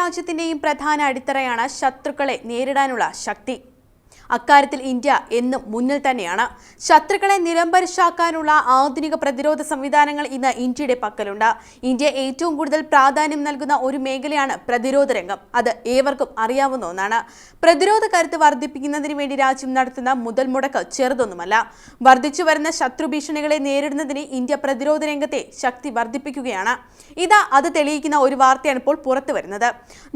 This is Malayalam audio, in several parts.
രാജ്യത്തിന്റെയും പ്രധാന അടിത്തറയാണ് ശത്രുക്കളെ നേരിടാനുള്ള ശക്തി. അക്കാര്യത്തിൽ ഇന്ത്യ എന്നും മുന്നിൽ തന്നെയാണ്. ശത്രുക്കളെ നിലംപരിശാക്കാനുള്ള ആധുനിക പ്രതിരോധ സംവിധാനങ്ങൾ ഇന്ന് ഇന്ത്യയുടെ പക്കലുണ്ട്. ഇന്ത്യ ഏറ്റവും കൂടുതൽ പ്രാധാന്യം നൽകുന്ന ഒരു മേഖലയാണ് പ്രതിരോധ രംഗം. അത് ഏവർക്കും അറിയാവുന്ന ഒന്നാണ്. പ്രതിരോധ കരുത്ത് വർദ്ധിപ്പിക്കുന്നതിന് വേണ്ടി രാജ്യം നടത്തുന്ന മുതൽ മുടക്ക് ചെറുതൊന്നുമല്ല. വർദ്ധിച്ചു വരുന്ന ശത്രു ഭീഷണികളെ നേരിടുന്നതിന് ഇന്ത്യ പ്രതിരോധ രംഗത്തെ ശക്തി വർദ്ധിപ്പിക്കുകയാണ്. ഇതാ അത് തെളിയിക്കുന്ന ഒരു വാർത്തയാണ് ഇപ്പോൾ പുറത്തു വരുന്നത്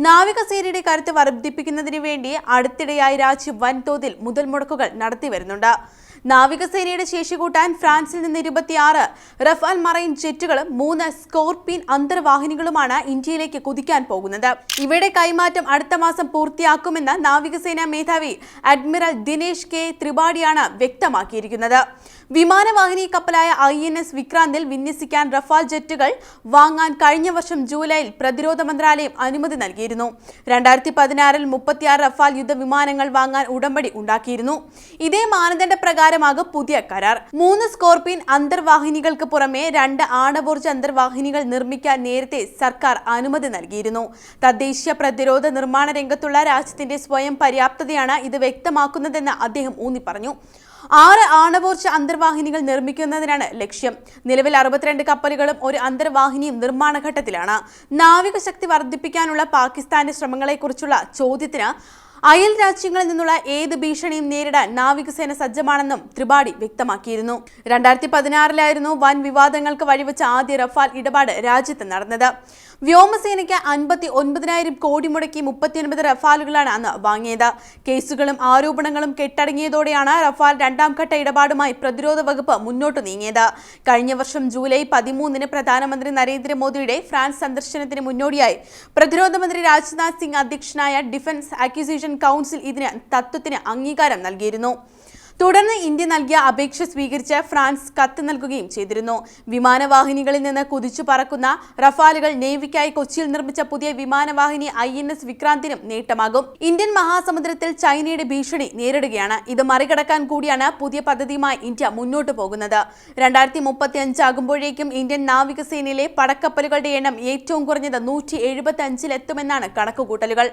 നാവികസേനയുടെ കരുത്ത് വർദ്ധിപ്പിക്കുന്നതിന് വേണ്ടി അടുത്തിടെയായി രാജ്യം വൻതോതിൽ മുതൽ മുടക്കുകൾ നടത്തിവരുന്നുണ്ട് നാവികസേനയുടെ ശേഷി കൂട്ടാൻ ഫ്രാൻസിൽ നിന്ന് ഇരുപത്തിയാറ് റഫാൽ മറൈൻ ജെറ്റുകളും മൂന്ന് സ്കോർപിയൻ അന്തർവാഹിനികളുമാണ് ഇന്ത്യയിലേക്ക് കുതിക്കാൻ പോകുന്നത്. ഇവയുടെ കൈമാറ്റം അടുത്ത മാസം പൂർത്തിയാക്കുമെന്ന് നാവികസേനാ മേധാവി അഡ്മിറൽ ദിനേശ് കെ ത്രിപാഠിയാണ് വ്യക്തമാക്കിയിരിക്കുന്നത്. വിമാനവാഹിനി കപ്പലായ ഐ എൻ എസ് വിക്രാന്തിൽ വിന്യസിക്കാൻ റഫാൽ ജെറ്റുകൾ വാങ്ങാൻ കഴിഞ്ഞ വർഷം ജൂലൈയിൽ പ്രതിരോധ മന്ത്രാലയം അനുമതി നൽകിയിരുന്നു. രണ്ടായിരത്തി പതിനാറിൽ മുപ്പത്തിയാറ് റഫാൽ യുദ്ധവിമാനങ്ങൾ വാങ്ങാൻ ഉടമ്പടി ഉണ്ടാക്കിയിരുന്നു. ഇതേ മാനദണ്ഡ പ്രകാരമാകും പുതിയ കരാർ. മൂന്ന് സ്കോർപിയൻ അന്തർവാഹിനികൾക്ക് പുറമെ രണ്ട് ആണവോർജ അന്തർവാഹിനികൾ നിർമ്മിക്കാൻ നേരത്തെ സർക്കാർ അനുമതി നൽകിയിരുന്നു. തദ്ദേശീയ പ്രതിരോധ നിർമ്മാണ രംഗത്തുള്ള രാജ്യത്തിന്റെ സ്വയം പര്യാപ്തതയാണ് ഇത് വ്യക്തമാക്കുന്നതെന്ന് അദ്ദേഹം ഊന്നി പറഞ്ഞു ആറ് ആണവോർജ അന്തർവാഹിനികൾ നിർമ്മിക്കുന്നതിനാണ് ലക്ഷ്യം. നിലവിൽ അറുപത്തിരണ്ട് കപ്പലുകളും ഒരു അന്തർവാഹിനിയും നിർമ്മാണ ഘട്ടത്തിലാണ്. നാവികശക്തി വർദ്ധിപ്പിക്കാനുള്ള പാകിസ്ഥാന്റെ ശ്രമങ്ങളെക്കുറിച്ചുള്ള ചോദ്യത്തിന് അയൽ രാജ്യങ്ങളിൽ നിന്നുള്ള ഏത് ഭീഷണിയും നേരിടാൻ നാവികസേന സജ്ജമാണെന്നും ത്രിപാഠി വ്യക്തമാക്കിയിരുന്നു. രണ്ടായിരത്തി പതിനാറിലായിരുന്നു വൻ വിവാദങ്ങൾക്ക് വഴിവെച്ച ആദ്യ റഫാൽ ഇടപാട് രാജ്യത്ത് നടന്നത്. വ്യോമസേനയ്ക്ക് അൻപത്തി ഒൻപതിനായിരം കോടി മുടക്കി മുപ്പത്തിയൊൻപത് റഫാലുകളാണ് അന്ന് വാങ്ങിയത്. കേസുകളും ആരോപണങ്ങളും കെട്ടടങ്ങിയതോടെയാണ് റഫാൽ രണ്ടാം ഘട്ട ഇടപാടുമായി പ്രതിരോധ വകുപ്പ് മുന്നോട്ട് നീങ്ങിയത്. കഴിഞ്ഞ വർഷം ജൂലൈ പതിമൂന്നിന് പ്രധാനമന്ത്രി നരേന്ദ്രമോദിയുടെ ഫ്രാൻസ് സന്ദർശനത്തിന് മുന്നോടിയായി പ്രതിരോധ മന്ത്രി രാജ്നാഥ് സിംഗ് അധ്യക്ഷനായ ഡിഫൻസ് അക്വിസിഷൻ കൗൺസിൽ ഇതിന് തത്വത്തിന് അംഗീകാരം നൽകിയിരുന്നു തുടർന്ന് ഇന്ത്യ നൽകിയ അപേക്ഷ സ്വീകരിച്ച് ഫ്രാൻസ് കത്ത് നൽകുകയും ചെയ്തിരുന്നു. വിമാനവാഹിനികളിൽ നിന്ന് കുതിച്ചു പറക്കുന്ന റഫാലുകൾ നേവിക്കായി കൊച്ചിയിൽ നിർമ്മിച്ച പുതിയ വിമാനവാഹിനി ഐ എൻ എസ് വിക്രാന്തിനും നേട്ടമാകും. ഇന്ത്യൻ മഹാസമുദ്രത്തിൽ ചൈനയുടെ ഭീഷണി നേരിടുകയാണ്. ഇത് മറികടക്കാൻ കൂടിയാണ് പുതിയ പദ്ധതിയുമായി ഇന്ത്യ മുന്നോട്ട് പോകുന്നത്. രണ്ടായിരത്തി മുപ്പത്തി അഞ്ചാകുമ്പോഴേക്കും ഇന്ത്യൻ നാവികസേനയിലെ പടക്കപ്പലുകളുടെ എണ്ണം ഏറ്റവും കുറഞ്ഞത് നൂറ്റി എഴുപത്തി അഞ്ചിലെത്തുമെന്നാണ് കണക്കുകൂട്ടലുകൾ.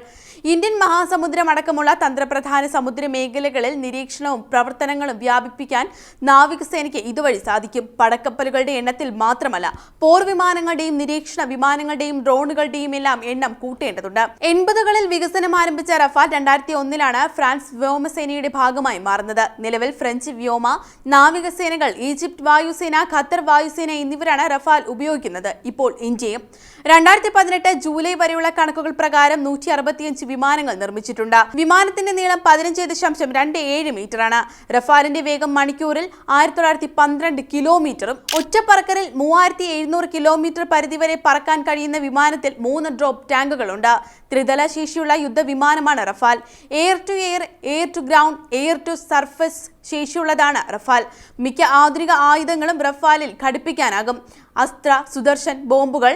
ഇന്ത്യൻ മഹാസമുദ്രം അടക്കമുള്ള തന്ത്രപ്രധാന സമുദ്ര മേഖലകളിൽ നിരീക്ഷണവും പ്രവർത്തനങ്ങളും വ്യാപിപ്പിക്കാൻ നാവികസേനയ്ക്ക് ഇതുവഴി സാധിക്കും. പടക്കപ്പലുകളുടെ എണ്ണത്തിൽ മാത്രമല്ല പോർവിമാനങ്ങളുടെയും നിരീക്ഷണ വിമാനങ്ങളുടെയും ഡ്രോണുകളുടെയും എല്ലാം എണ്ണം കൂട്ടേണ്ടതുണ്ട്. എൺപതുകളിൽ വികസനം ആരംഭിച്ച റഫാൽ രണ്ടായിരത്തി ഒന്നിലാണ് ഫ്രാൻസ് വ്യോമസേനയുടെ ഭാഗമായി മാറുന്നത്. നിലവിൽ ഫ്രഞ്ച് വ്യോമ നാവികസേനകൾ ഈജിപ്ത് വായുസേന ഖത്തർ വായുസേന എന്നിവരാണ് റഫാൽ ഉപയോഗിക്കുന്നത്. ഇപ്പോൾ ഇന്ത്യയും രണ്ടായിരത്തി പതിനെട്ട് ജൂലൈ വരെയുള്ള കണക്കുകൾ പ്രകാരം നൂറ്റി അറുപത്തിയഞ്ച് വിമാനങ്ങൾ നിർമ്മിച്ചിട്ടുണ്ട്. വിമാനത്തിന്റെ നീളം പതിനഞ്ച് ദശാംശം രണ്ട് ഏഴ് മീറ്ററാണ്. റഫാലിന്റെ വേഗം മണിക്കൂറിൽ ആയിരത്തി തൊള്ളായിരത്തി പന്ത്രണ്ട് കിലോമീറ്ററും ഒറ്റപ്പറക്കലിൽ മൂവായിരത്തി എഴുന്നൂറ് കിലോമീറ്റർ പരിധി വരെ പറക്കാൻ കഴിയുന്ന വിമാനത്തിൽ മൂന്ന് ഡ്രോപ്പ് ടാങ്കുകളുണ്ട് ത്രിതല ശേഷിയുള്ള യുദ്ധവിമാനമാണ് Rafale. Air to air air to ground air to surface ശേഷിയുള്ളതാണ് Rafale. മിക്ക ആധുനിക ആയുധങ്ങളും റഫാലിൽ ഘടിപ്പിക്കാനാകും. അസ്ത്ര സുദർശൻ ബോംബുകൾ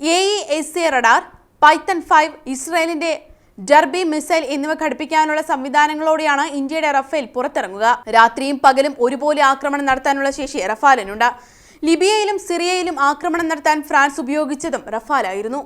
A E S A radar Python five ഇസ്രായേലിന്റെ ഡർബി മിസൈൽ എന്നിവ ഘടിപ്പിക്കാനുള്ള സംവിധാനങ്ങളോടെയാണ് ഇന്ത്യയുടെ റഫേൽ പുറത്തിറങ്ങുക. രാത്രിയും പകലും ഒരുപോലെ ആക്രമണം നടത്താനുള്ള ശേഷി റഫാലിനുണ്ട്. ലിബിയയിലും സിറിയയിലും ആക്രമണം നടത്താൻ ഫ്രാൻസ് ഉപയോഗിച്ചതും റഫാലായിരുന്നു.